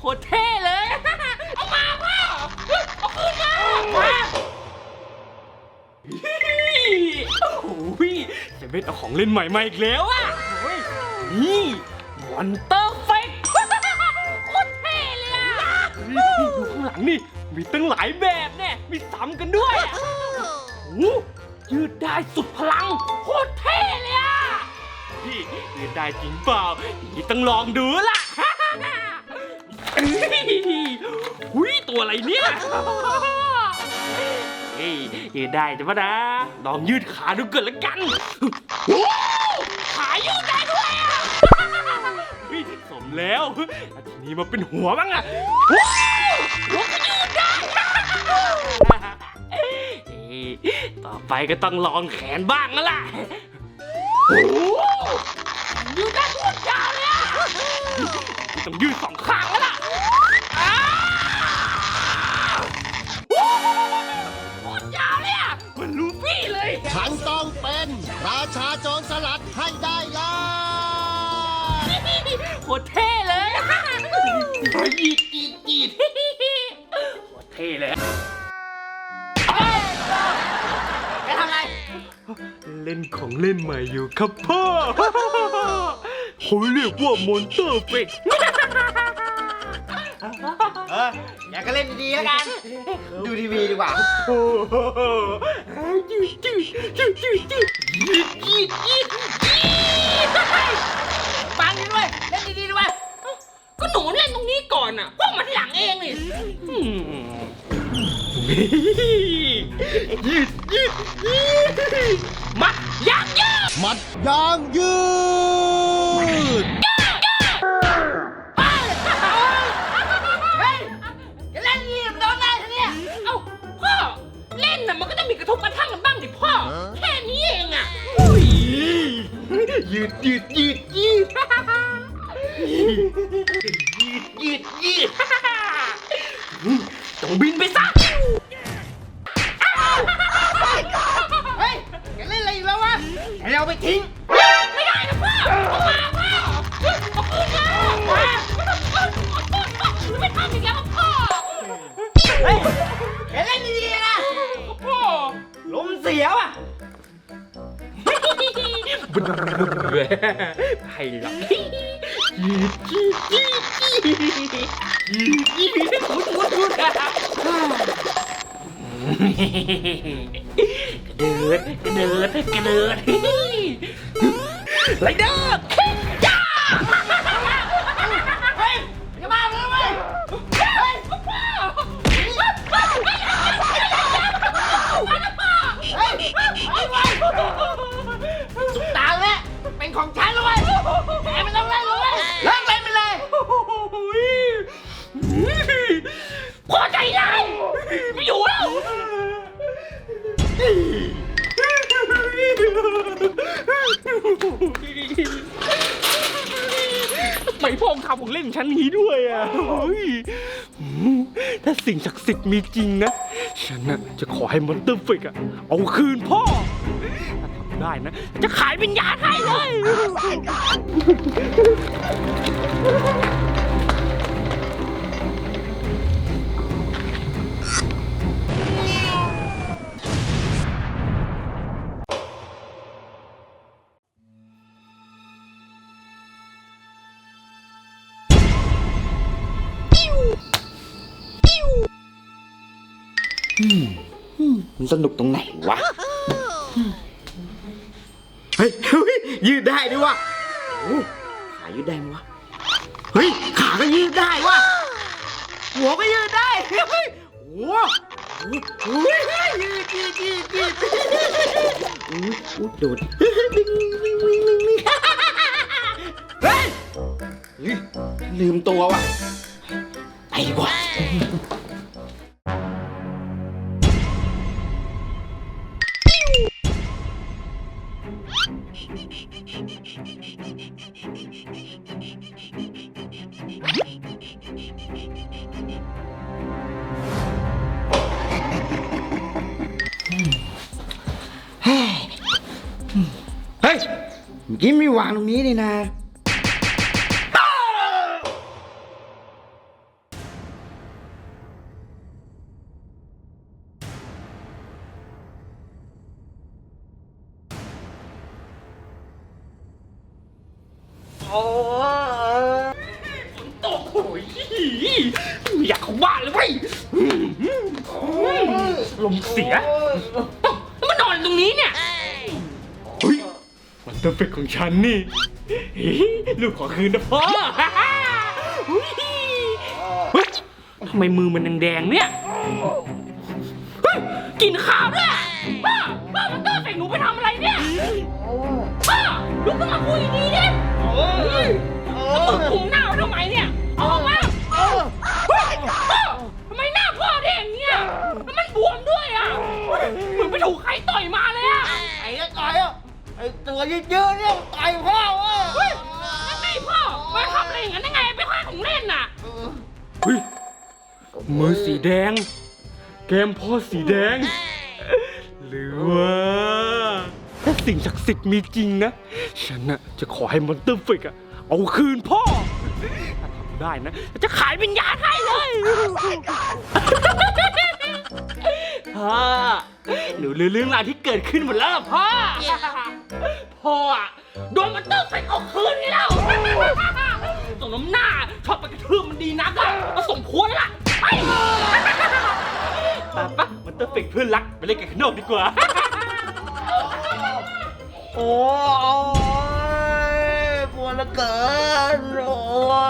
โคตรเท่เลย เอามาพ่อเอาคืนมามาโอ้โหเซเว่นเอาของเล่นใหม่มาอีกแล้วอะโอ้ยนี่มอนเตอร์เฟโคตรเท่เลยอะนี่ดูข้างหลังนี่ มีตั้งหลายแบบเนี่ย มีซ้ำกันด้วยอะโอ้โหยืดได้สุดพลังโคตรเท่เลยอะ พี่ยืนได้จริงเปล่าอย่างนี้ต้องลองดูละ หุยตัวอะไรเนี่ยเฮ้ยยืดได้จะปะนะลองยืดขาดูเกิดละกันขายืดได้ด้วยอะสมแล้วทีนี้มาเป็นหัวบ้างอะว้าวหัวก็ยืดได้ต่อไปก็ต้องลองแขนบ้างแล้วล่ะยืดได้ทุกอย่างเลยต้องยืดสองข้างแล้วล่ะ ฉันต้องเป็นราชาโจรสลัดให้ได้เลยโคตรเท่เลยยีดยีดยีดโคตรเท่เลยแกทำอะไร เล่นของเล่นใหม่อยู่ครับพ่อเขาเรียกว่ามอนเตอร์เฟก ออยาก็เล่นดีๆแล้วกัน ดูทีวีดีกว่าฟังด้วยเล่นดีๆด้วยก็หนูเล่นตรงนี้ก่อนอะพวกมันหลังเองนี่ยืดยืดยืดมัดยางยืดมัดยางยืด ยืดยืดยืดยืดยืดยืดยืดจงบินไปซะเฮ้ยแกเล่นอะไรอีกแล้ววะแกเอาไปทิ้ง ไม่ได้นะพ่อเอามาพ่อเอาคืนมาไม่ทำอีกแล้วพ่อเฮ้ยแกเล่นดีๆนะพ่อลมเสียว บึ้นไฮล็อกมุดมุดมุดกระเดิดกระเดิดกระเดิดไรเดอร์ พอใจร้ายไม่อยู่แล้ว ไมพ่อทำของเล่นฉันนี้ด้วยอะเฮ้ยถ้าสิ่งศักดิ์สิทธิ์มีจริงนะ ฉันน่ะจะขอให้มอนเตอร์ฟิกอะเอาคืนพ่อ ถ้าทำได้นะ จะขายวิญญาณให้เลย มันสนุกตรงไหนวะ เฮ้ยเฮ้ยยืดได้ด้วยวะโอ้ขายืดได้ไหมวะ เฮ้ย ขาก็ยืดได้วะ หัวก็ยืดได้ เฮ้ยหัวโอ้โหยืดยืดยืดยืดโอ้ยโอ้ยโดดดึงดึงดึงดึงดึงเฮ้ยเฮ้ยลืมตัวว่ะไปดีกว่า ยิ้มไม่วางตรงนี้นี่นะ โอ้ฝนตกอยากเข้าบ้านเลยเว้มลมเสีย มานอนตรงนี้เนี่ย ต้องเป็นของฉันนี่ลูกขอคืนนะพ่อทำไมมือมันแดงๆเนี่ยกินข้าวด้วยป้าป้ามันเตอร์ใส่หนูไปทำอะไรเนี่ยป้าลุกขึ้นมาคุยดีดิแล้วมึงคุมหน้าทำไมเนี่ยเอาอกมาทำไมหน้าพ่อแดงเนี่ยแล้วมันบวมด้วยอะเหมือนไปถูกใครต่อยมาเลย ไอตัวยืดๆเนี่ยต่อยพ่อวะเฮ้ยนั่นไงพ่อมาทำอะไรอย่างนั้นได้ไงไปค่ายของเล่นน่ะ เฮ้ยมือสีแดง แก้มพ่อสีแดง หรือว่าถ้าสิ่งศักดิ์สิทธิ์มีจริงนะ ฉันน่ะจะขอให้มอนเตอร์ฟิกอะเอาคืนพ่อถ้าทำได้นะ จะขายวิญญาณให้เลย พ่อหนูรู้เรื่องราวที่เกิดขึ้นหมดแล้วเหรอพ่อ พ่ออะโดนมันเตอร์ฟิกเอาคืนให้แล้วส่งน้ำหน้าชอบไปกระทืบมันดีนักอะก็สมควรแล้วล่ะไปปะปะมันเตอร์ฟิกเพื่อนรักไปเล่นกันข้างนอกดีกว่า โอ้ยปวดเหลือเกินโอ้ย